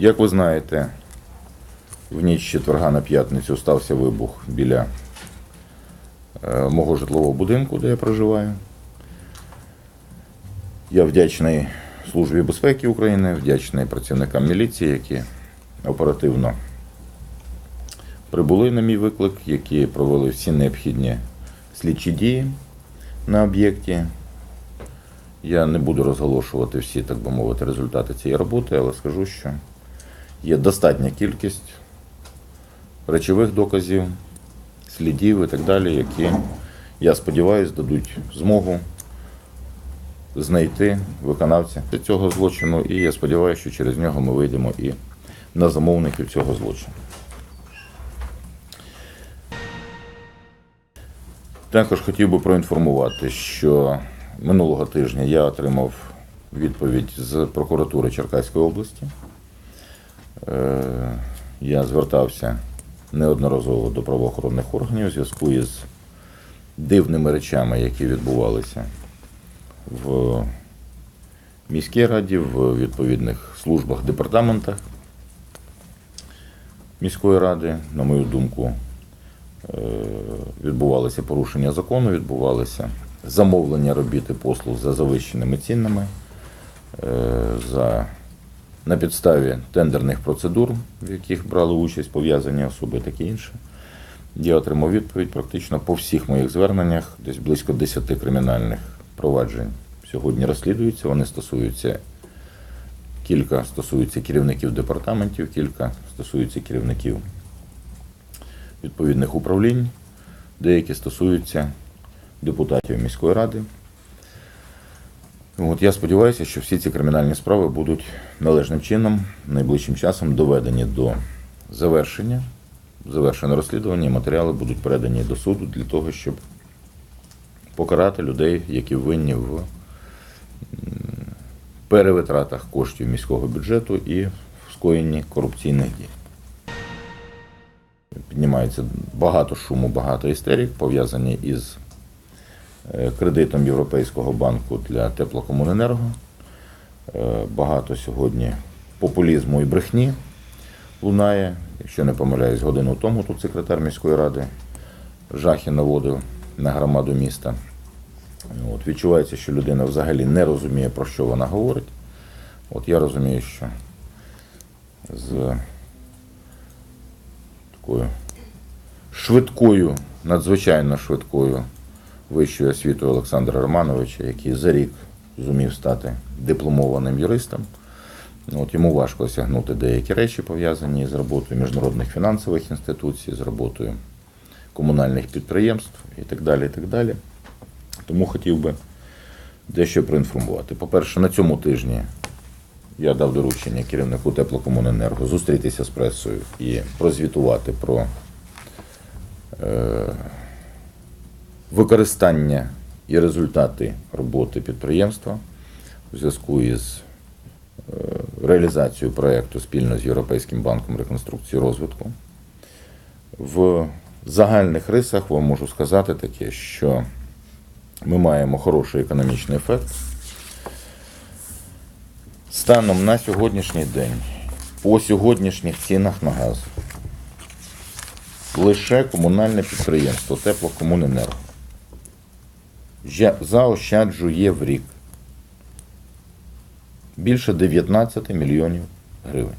Як ви знаєте, в ніч четверга на п'ятницю стався вибух біля е, мого житлового будинку, де я проживаю. Я вдячний Службі безпеки України, вдячний працівникам міліції, які оперативно прибули на мій виклик, які провели всі необхідні слідчі дії на об'єкті. Я не буду розголошувати всі, так би мовити, результати цієї роботи, але скажу, що є достатня кількість речових доказів, слідів і так далі, які, я сподіваюся, дадуть змогу знайти виконавця цього злочину, і я сподіваюся, що через нього ми вийдемо і на замовників цього злочину. Також хотів би проінформувати, що минулого тижня я отримав відповідь з прокуратури Черкаської області. Е, Я звертався неодноразово до правоохоронних органів у зв'язку із дивними речами, які відбувалися в міській раді, в відповідних службах, департаментах міської ради, на мою думку, е, відбувалися порушення закону, відбувалися замовлення робіт і послуг за завищеними цінами, е, за, на підставі тендерних процедур, в яких брали участь пов'язані особи, таке інше. Я отримав відповідь практично по всіх моїх зверненнях, десь близько 10 кримінальних проваджень сьогодні розслідуються. Вони стосуються кілька стосуються керівників департаментів, кілька стосуються керівників відповідних управлінь, деякі стосуються депутатів міської ради. От я сподіваюся, що всі ці кримінальні справи будуть належним чином найближчим часом доведені до завершення, завершено розслідування, матеріали будуть передані до суду для того, щоб покарати людей, які винні в перевитратах коштів міського бюджету і в скоєнні корупційних дій. Піднімається багато шуму, багато істерик, пов'язані із кредитом Європейського банку для теплокомуненерго. Е, Багато сьогодні популізму і брехні лунає. Якщо не помиляюсь, годину тому тут секретар міської ради жахи наводив на громаду міста. От, відчувається, що людина взагалі не розуміє, про що вона говорить. От я розумію, що з такою швидкою, надзвичайно швидкою вищою освітою Олександра Романовича, який за рік зумів стати дипломованим юристом. От йому важко осягнути деякі речі, пов'язані з роботою міжнародних фінансових інституцій, з роботою комунальних підприємств і так далі. І так далі. Тому хотів би дещо проінформувати. По-перше, на цьому тижні я дав доручення керівнику теплокомуненерго зустрітися з пресою і прозвітувати про е, використання і результати роботи підприємства у зв'язку із е, реалізацією проєкту спільно з Європейським банком реконструкції розвитку. В загальних рисах вам можу сказати таке, що ми маємо хороший економічний ефект. Станом на сьогоднішній день, по сьогоднішніх цінах на газ, лише комунальне підприємство Теплокомуненерго заощаджує в рік більше 19 мільйонів гривень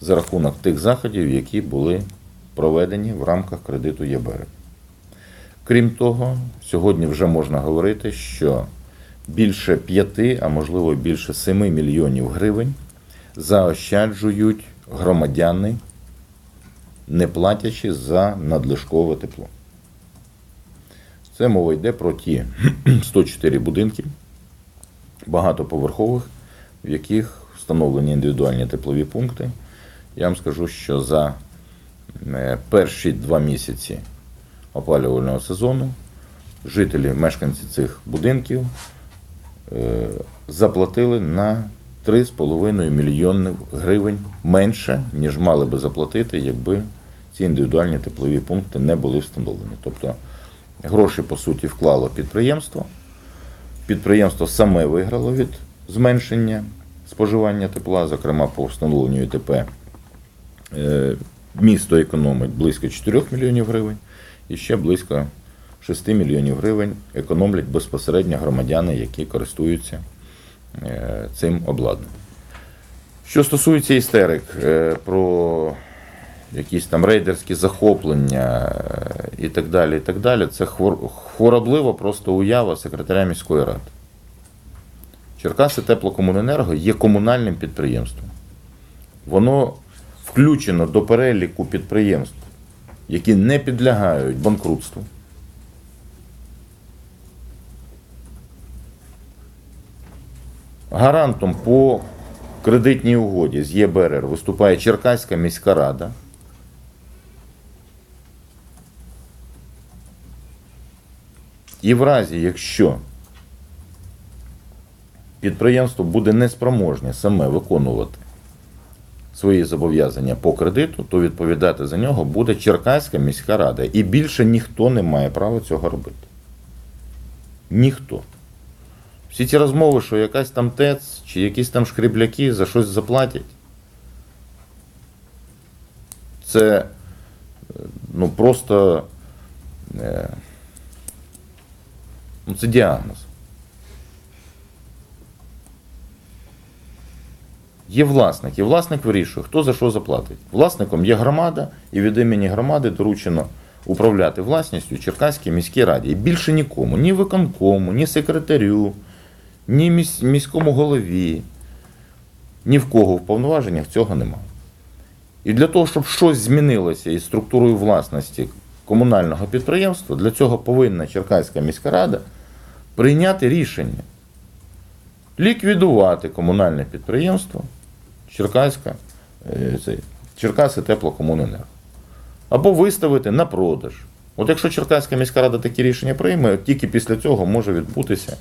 за рахунок тих заходів, які були проведені в рамках кредиту ЄБР. Крім того, сьогодні вже можна говорити, що більше 5, а можливо більше 7 мільйонів гривень заощаджують громадяни, не платячи за надлишкове тепло. Це мова йде про ті 104 будинки багатоповерхових, в яких встановлені індивідуальні теплові пункти. Я вам скажу, що за е, перші два місяці опалювального сезону жителі, мешканці цих будинків е, заплатили на 3,5 мільйони гривень менше, ніж мали би заплатити, якби ці індивідуальні теплові пункти не були встановлені. Тобто гроші, по суті, вклало підприємство. Підприємство саме виграло від зменшення споживання тепла, зокрема по встановленню ІТП. Е, Місто економить близько 4 мільйонів гривень і ще близько 6 мільйонів гривень економлять безпосередньо громадяни, які користуються е, цим обладнанням. Що стосується істерик е, про якісь там рейдерські захоплення е, і так далі, і так далі, це хвор- хворобливо просто уява секретаря міської ради. Черкаси Теплокомуненерго є комунальним підприємством. Воно включено до переліку підприємств, які не підлягають банкрутству. Гарантом по кредитній угоді з ЄБРР виступає Черкаська міська рада. І в разі, якщо підприємство буде неспроможне саме виконувати свої зобов'язання по кредиту, то відповідати за нього буде Черкаська міська рада. І більше ніхто не має права цього робити. Ніхто. Всі ці розмови, що якась там ТЕЦ чи якісь там шкрібляки за щось заплатять. Це е, ну просто е, ну, це діагноз. Є власник, і власник вирішує, хто за що заплатить. Власником є громада, і від імені громади доручено управляти власністю Черкаській міській раді. І більше нікому, ні виконкому, ні секретарю, ні міс- міському голові, ні в кого в повноваженнях цього немає. І для того, щоб щось змінилося із структурою власності комунального підприємства, для цього повинна Черкаська міська рада прийняти рішення ліквідувати комунальне підприємство Черкаська, е, Черкаси Теплокомуненерго. Або виставити на продаж. От якщо Черкаська міська рада такі рішення прийме, тільки після цього може відбутися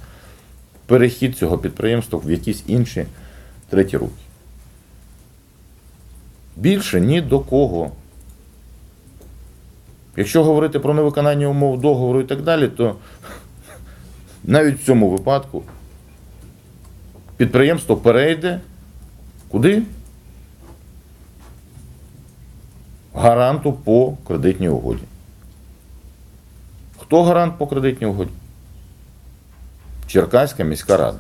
перехід цього підприємства в якісь інші треті руки. Більше ні до кого. Якщо говорити про невиконання умов договору і так далі, то навіть в цьому випадку підприємство перейде куди? Гаранту по кредитній угоді. Хто гарант по кредитній угоді? Черкаська міська рада.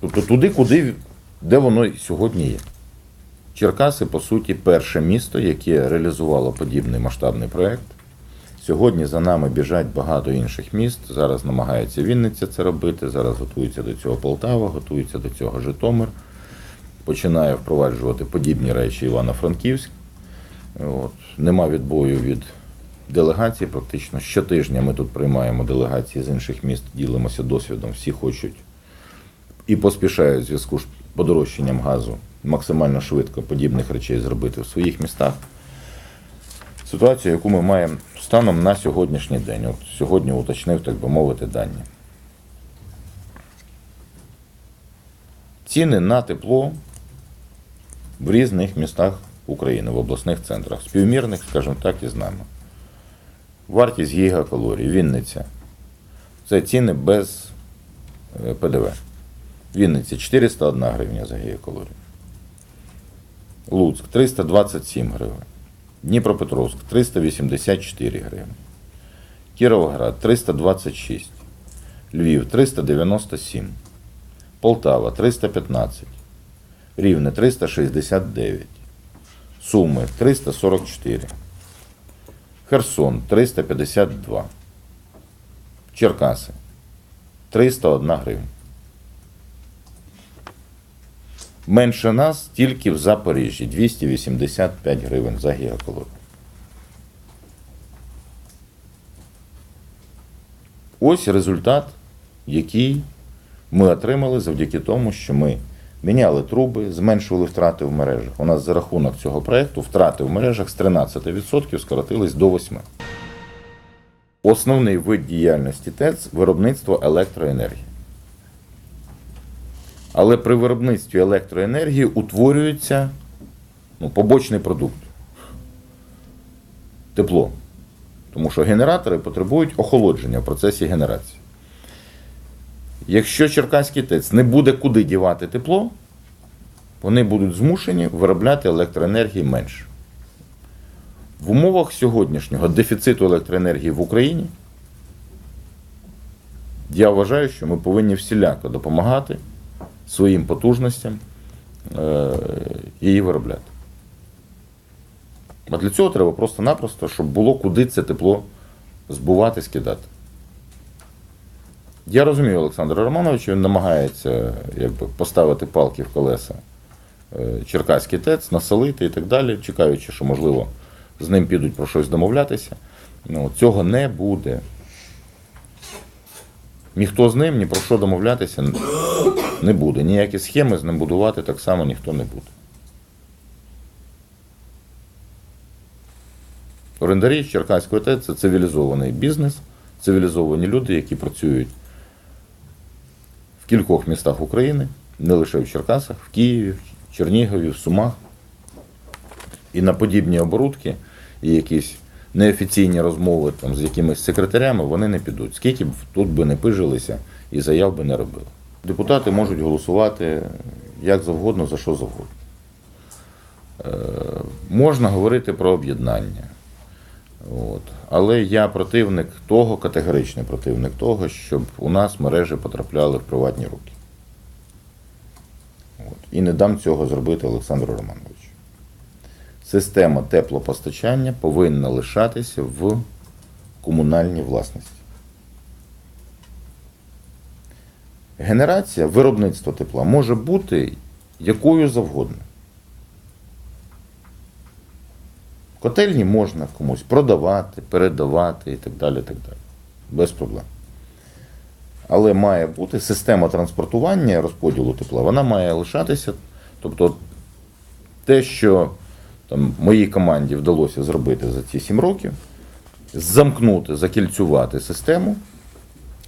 Тобто туди, куди, де воно сьогодні є. Черкаси, по суті, перше місто, яке реалізувало подібний масштабний проєкт. Сьогодні за нами біжать багато інших міст. Зараз намагається Вінниця це робити. Зараз готується до цього Полтава, готується до цього Житомир. Починає впроваджувати подібні речі Івано-Франківськ. От. Нема відбою від делегацій. Практично щотижня ми тут приймаємо делегації з інших міст, ділимося досвідом. Всі хочуть і поспішають в зв'язку з подорожчанням газу максимально швидко подібних речей зробити в своїх містах. Ситуацію, яку ми маємо станом на сьогоднішній день. От сьогодні уточнив, так би мовити, дані. Ціни на тепло в різних містах України, в обласних центрах, співмірних, скажімо так, із нами. Вартість гігакалорій, Вінниця. Це ціни без е, ПДВ. Вінниця 401 гривня за гігакалорію. Луцьк 327 гривень. Дніпропетровськ 384 гривні. Кіровоград 326. Львів 397. Полтава 315. Рівне 369. Суми 344. Херсон 352. Черкаси 301 гривня. Менше нас тільки в Запоріжжі 285 гривень за гігакалорію. Ось результат, який ми отримали завдяки тому, що ми міняли труби, зменшували втрати в мережах. У нас за рахунок цього проєкту втрати в мережах з 13% скоротились до 8%. Основний вид діяльності ТЕЦ виробництво електроенергії. Але при виробництві електроенергії утворюється ну, побочний продукт тепло. Тому що генератори потребують охолодження в процесі генерації. Якщо Черкаський ТЕЦ не буде куди дівати тепло, вони будуть змушені виробляти електроенергії менше. В умовах сьогоднішнього дефіциту електроенергії в Україні я вважаю, що ми повинні всіляко допомагати своїм потужностям е, її виробляти. А для цього треба просто-напросто, щоб було куди це тепло збувати, скидати. Я розумію Олександра Романовича, він намагається якби, поставити палки в колеса е, Черкаський ТЕЦ, насолити і так далі, чекаючи, що, можливо, з ним підуть про щось домовлятися. Ну, цього не буде. Ніхто з ним ні про що домовлятися не буде. Ніякі схеми з ним будувати так само ніхто не буде. Орендарі Черкаської ТЕЦ це цивілізований бізнес, цивілізовані люди, які працюють в кількох містах України, не лише в Черкасах, в Києві, в Чернігові, в Сумах. І на подібні оборудки і якісь неофіційні розмови там, з якимись секретарями вони не підуть. Скільки б тут би не пижилися і заяв би не робили. Депутати можуть голосувати як завгодно, за що завгодно. Е, можна говорити про об'єднання. От. Але я противник того, категоричний противник того, щоб у нас мережі потрапляли в приватні руки. От. І не дам цього зробити Олександру Романовичу. Система теплопостачання повинна лишатися в комунальній власності. Генерація виробництва тепла може бути якою завгодно. Котельні можна комусь продавати, передавати і так далі. так далі. Без проблем. Але має бути система транспортування розподілу тепла, вона має лишатися. Тобто те, що там, моїй команді вдалося зробити за ці 7 років, замкнути, закільцювати систему,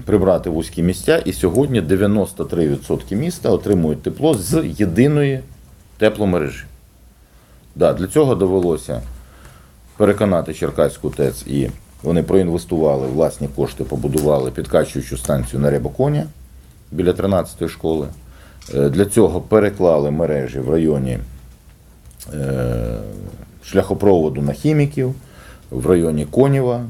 прибрати вузькі місця, і сьогодні 93% міста отримують тепло з єдиної тепломережі. Да, для цього довелося переконати Черкаську ТЕЦ і вони проінвестували власні кошти, побудували підкачуючу станцію на Рябоконя біля 13-ї школи. Е, Для цього переклали мережі в районі е, шляхопроводу на хіміків, в районі Конєва,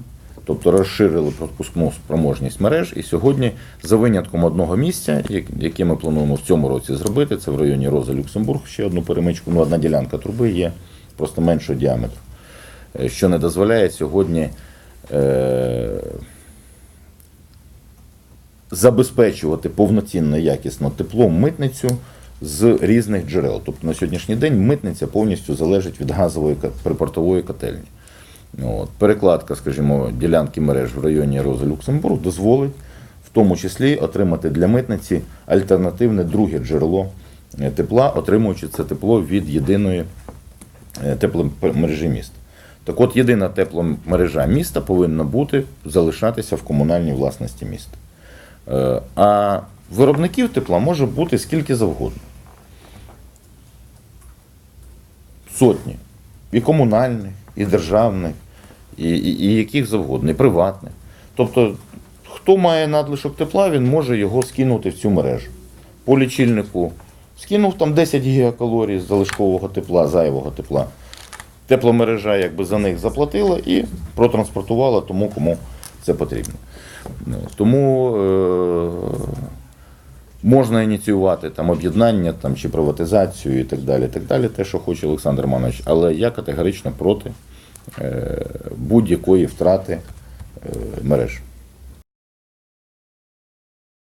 тобто розширили пропускну спроможність мереж. І сьогодні, за винятком одного місця, яке ми плануємо в цьому році зробити, це в районі Роза Люксембург, ще одну перемичку, ну одна ділянка труби є, просто меншого діаметру, е, що не дозволяє сьогодні. Е, забезпечувати повноцінно якісно тепло митницю з різних джерел. Тобто на сьогоднішній день митниця повністю залежить від газової припортової котельні. От. Перекладка, скажімо, ділянки мереж в районі Роза Люксембург дозволить в тому числі отримати для митниці альтернативне друге джерело е, тепла, отримуючи це тепло від єдиної е, тепломережі міста. Так от єдина тепломережа міста повинна бути залишатися в комунальній власності міста. Е, А виробників тепла може бути скільки завгодно. Сотні. І комунальних, і державних, і, і, і яких завгодно, і приватних. Тобто, хто має надлишок тепла, він може його скинути в цю мережу. По лічильнику скинув там 10 гігакалорій залишкового тепла, зайвого тепла. Тепломережа якби за них заплатила і протранспортувала тому, кому це потрібно. Тому е, можна ініціювати там об'єднання там, чи приватизацію і так далі, так далі, те, що хоче Олександр Романович, але я категорично проти е, будь-якої втрати е, мереж.